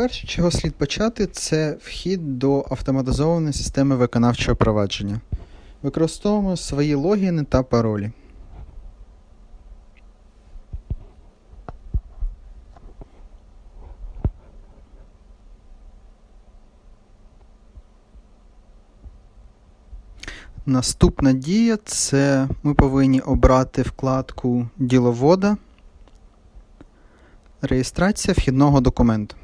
Перше, чого слід почати, це вхід до автоматизованої системи виконавчого провадження. Використовуємо свої логіни та паролі. Наступна дія це ми повинні обрати вкладку діловода. Реєстрація вхідного документу.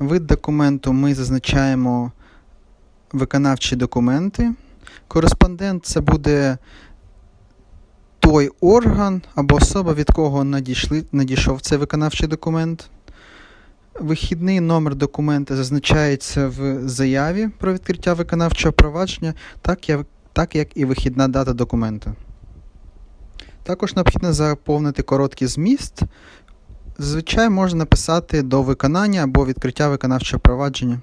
Вид документу ми зазначаємо виконавчі документи. Кореспондент це буде той орган або особа, від кого надійшли, надійшов цей виконавчий документ. Вихідний номер документа зазначається в заяві про відкриття виконавчого провадження, так як, так як і вихідна дата документа. Також необхідно заповнити короткий зміст. Зазвичай можна написати до виконання або відкриття виконавчого провадження.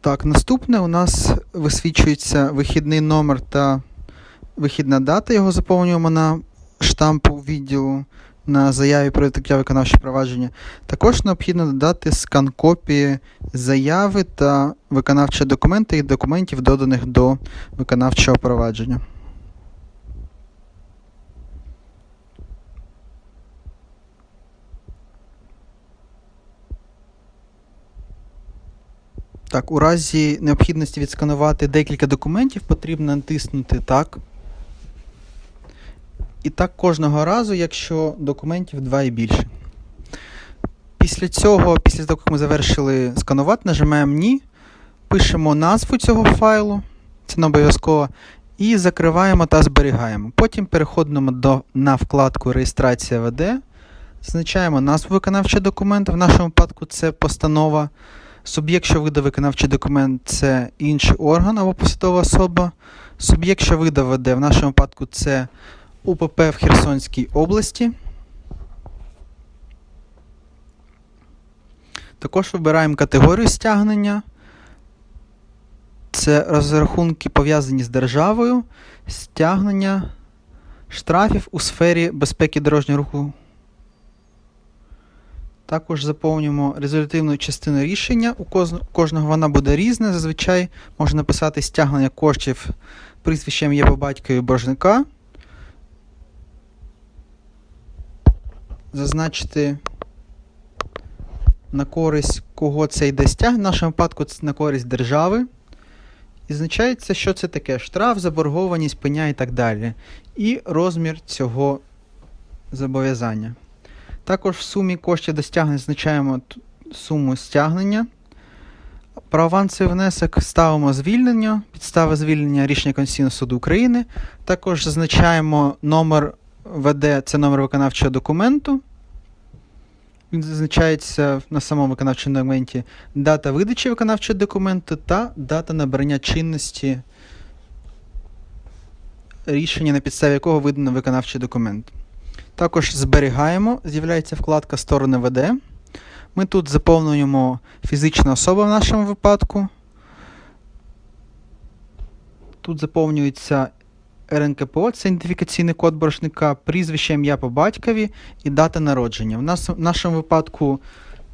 Так, наступне у нас висвічується вихідний номер та вихідна дата. Його заповнюємо на штампу відділу на заяві про відкриття виконавчого провадження. Також необхідно додати скан копії заяви та виконавчого документа і документів, доданих до виконавчого провадження. Так, у разі необхідності відсканувати декілька документів, потрібно натиснути так. І так кожного разу, якщо документів два і більше. Після цього, після того, як ми завершили сканувати, нажимаємо Ні, пишемо назву цього файлу, це не обов'язково, і закриваємо та зберігаємо. Потім переходимо до, на вкладку Реєстрація ВД, зазначаємо назву виконавчого документа. В нашому випадку це постанова. Суб'єкт, що видав виконавчий документ, це інший орган або посадова особа. Суб'єкт, що видав ВД, в нашому випадку це УПП в Херсонській області. Також вибираємо категорію стягнення. Це розрахунки пов'язані з державою, стягнення штрафів у сфері безпеки дорожнього руху. Також заповнюємо результативну частину рішення. У кожного вона буде різна. Зазвичай можна написати стягнення коштів прізвищем є по батькові боржника. Зазначити на користь кого це йде стяг. В нашому випадку це на користь держави. І означається, що це таке: штраф, заборгованість, пеня і так далі. І розмір цього зобов'язання. Також в сумі коштів до стягнення зазначаємо суму стягнення. Про авансовий внесок ставимо звільнення, підстави звільнення рішення Конституційного суду України. Також зазначаємо номер ВД, це номер виконавчого документу. Він зазначається на самому виконавчому документі дата видачі виконавчого документу та дата набрання чинності рішення, на підставі якого видано виконавчий документ. Також зберігаємо, з'являється вкладка Сторони ВД. Ми тут заповнюємо фізична особа в нашому випадку. Тут заповнюється РНКПО, це ідентифікаційний код боржника, прізвище ім'я по батькові і дата народження. В, нас, в нашому випадку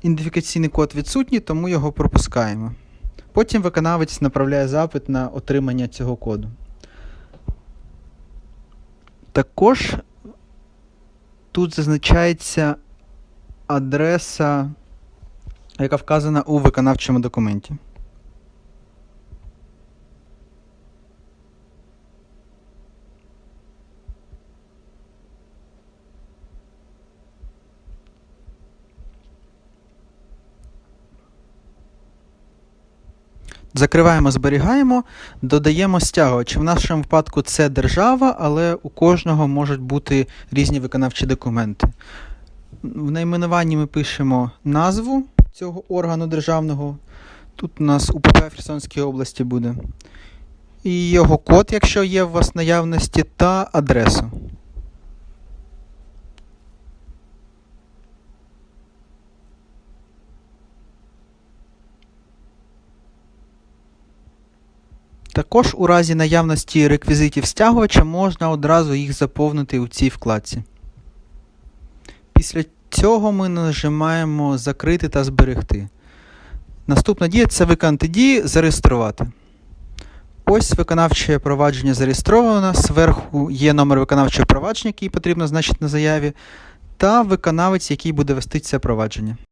ідентифікаційний код відсутній, тому його пропускаємо. Потім виконавець направляє запит на отримання цього коду. Також тут зазначається адреса, яка вказана у виконавчому документі. Закриваємо, зберігаємо, додаємо стягувач. В нашому випадку це держава, але у кожного можуть бути різні виконавчі документи. В найменуванні ми пишемо назву цього органу державного. Тут у нас УПП Херсонській області буде. І його код, якщо є у вас наявності, та адресу. Також у разі наявності реквізитів стягувача можна одразу їх заповнити у цій вкладці. Після цього ми нажимаємо закрити та зберегти. Наступна дія це виконати дії, зареєструвати. Ось виконавче провадження зареєстровано. Зверху є номер виконавчого провадження, який потрібно значити на заяві, та виконавець, який буде вести це провадження.